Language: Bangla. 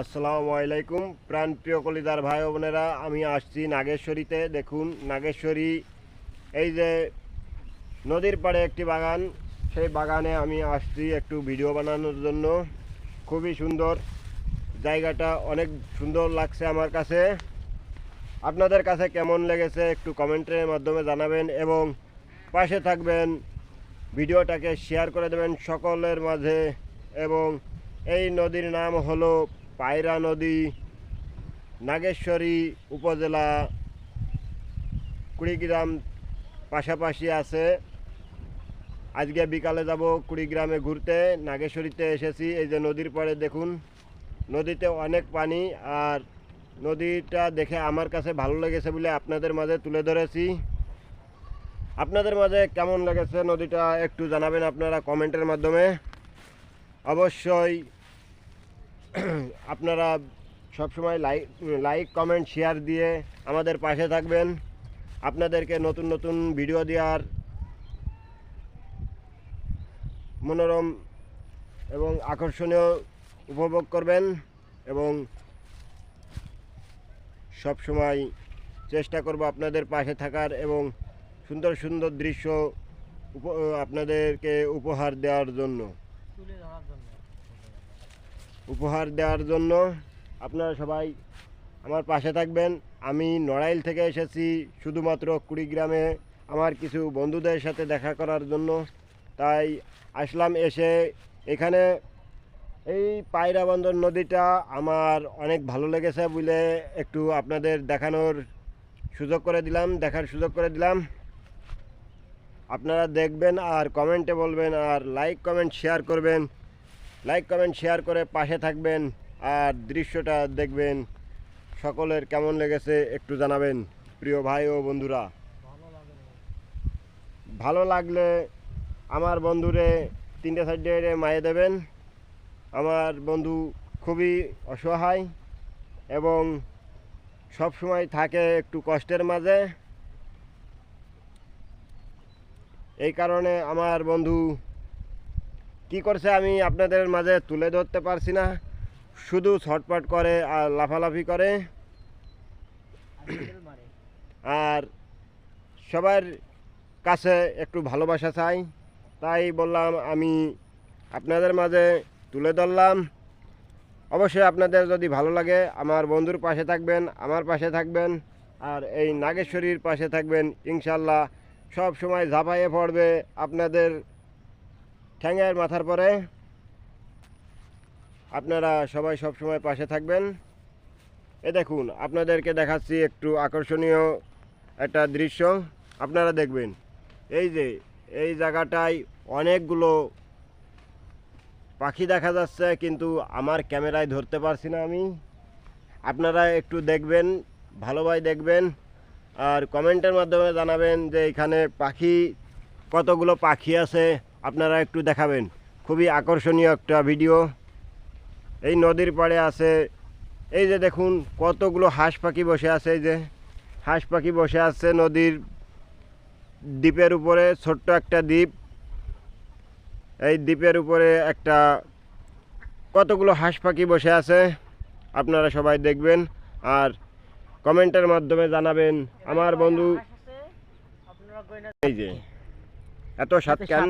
আসসালামু আলাইকুম, প্রাণপ্রিয় কলিদার ভাই বোনেরা, আমি আসছি নাগেশ্বরীতে। দেখুন, নাগেশ্বরী, এই যে নদীর পাড়ে একটি বাগান, সেই বাগানে আমি আসছি একটু ভিডিও বানানোর জন্য। খুবই সুন্দর জায়গাটা, অনেক সুন্দর লাগছে আমার কাছে। আপনাদের কাছে কেমন লেগেছে একটু কমেন্টের মাধ্যমে জানাবেন এবং পাশে থাকবেন, ভিডিওটাকে শেয়ার করে দেবেন সকলের মাঝে। এবং এই নদীর নাম হলো পায়রা নদী, নাগেশ্বরী উপজেলা, কুড়িগ্রাম পাশাপাশি আছে। আজকে বিকালে যাব কুড়িগ্রামে ঘুরতে, নাগেশ্বরীতে এসেছি। এই যে নদীর পাড়ে দেখুন, নদীতে অনেক পানি আর নদীটা দেখে আমার কাছে ভালো লেগেছে বলে আপনাদের মাঝে তুলে ধরেছি। আপনাদের মাঝে কেমন লেগেছে নদীটা একটু জানাবেন আপনারা কমেন্টের মাধ্যমে। অবশ্যই আপনারা সবসময় লাইক লাইক কমেন্ট শেয়ার দিয়ে আমাদের পাশে থাকবেন। আপনাদেরকে নতুন নতুন ভিডিও দেওয়ার মনোরম এবং আকর্ষণীয় উপভোগ করবেন এবং সব সময় চেষ্টা করব আপনাদের পাশে থাকার এবং সুন্দর সুন্দর দৃশ্য আপনাদেরকে উপহার দেওয়ার জন্য। উপহার দেওয়ার জন্য আপনারা সবাই আমার পাশে থাকবেন। আমি নড়াইল থেকে এসেছি শুধুমাত্র কুড়িগ্রামে আমার কিছু বন্ধুদের সাথে দেখা করার জন্য। তাই আসলাম এসে এখানে। এই পায়রা পায়রাবন্দর নদীটা আমার অনেক ভালো লেগেছে বলে একটু আপনাদের দেখানোর সুযোগ করে দিলাম, দেখার সুযোগ করে দিলাম। আপনারা দেখবেন আর কমেন্টে বলবেন আর লাইক, কমেন্ট, শেয়ার করবেন। লাইক কমেন্ট শেয়ার করে পাশে থাকবেন আর দৃশ্যটা দেখবেন। সকলের কেমন লেগেছে একটু জানাবেন, প্রিয় ভাই ও বন্ধুরা। ভালো লাগলে আমার বন্ধুরে তিনটে সাইডে মায়ে দেবেন। আমার বন্ধু খুবই অসহায় এবং সব সময় থাকে একটু কষ্টের মাঝে। এই কারণে আমার বন্ধু কি করছে আমি আপনাদের মাঝে তুলে ধরতে পারছি না। শুধু ছটপট করে আর লাফালাফি করে। আর সবার কাছে একটু ভালোবাসা চাই। তাই বললাম আমি আপনাদের মাঝে তুলে ধরলাম। অবশ্যই আপনাদের যদি ভালো লাগে আমার বন্ধুর পাশে থাকবেন, আমার পাশে থাকবেন, আর এই নাগেশ্বরীর পাশে থাকবেন, ইনশাল্লাহ সব সময় ঝাঁপাইয়ে পড়বে আপনাদের ঠ্যাঙের মাথার পরে আপনারা সবাই সব সময় পাশে থাকবেন। এ দেখুন, আপনাদেরকে দেখাচ্ছি একটু আকর্ষণীয় একটা দৃশ্য। আপনারা দেখবেন, এই যে, এই জায়গাটায় অনেকগুলো পাখি দেখা যাচ্ছে, কিন্তু আমার ক্যামেরায় ধরতে পারছি না আমি। আপনারা একটু দেখবেন, ভালোভাবে দেখবেন, আর কমেন্টের মাধ্যমে জানাবেন যে এখানে পাখি, কতগুলো পাখি আছে। আপনারা একটু দেখাবেন। খুবই আকর্ষণীয় একটা ভিডিও। এই নদীর পাড়ে আছে। এই যে দেখুন কতগুলো হাঁস পাখি বসে আছে এই যে। হাঁস পাখি বসে আছে নদীর দ্বীপের উপরে ছোট্ট একটা দ্বীপ। এই দ্বীপের উপরে একটা কতগুলো হাঁস পাখি বসে আছে আপনারা সবাই দেখবেন। আর কমেন্টের মাধ্যমে জানাবেন আমার বন্ধু এই যে এত সাত কেন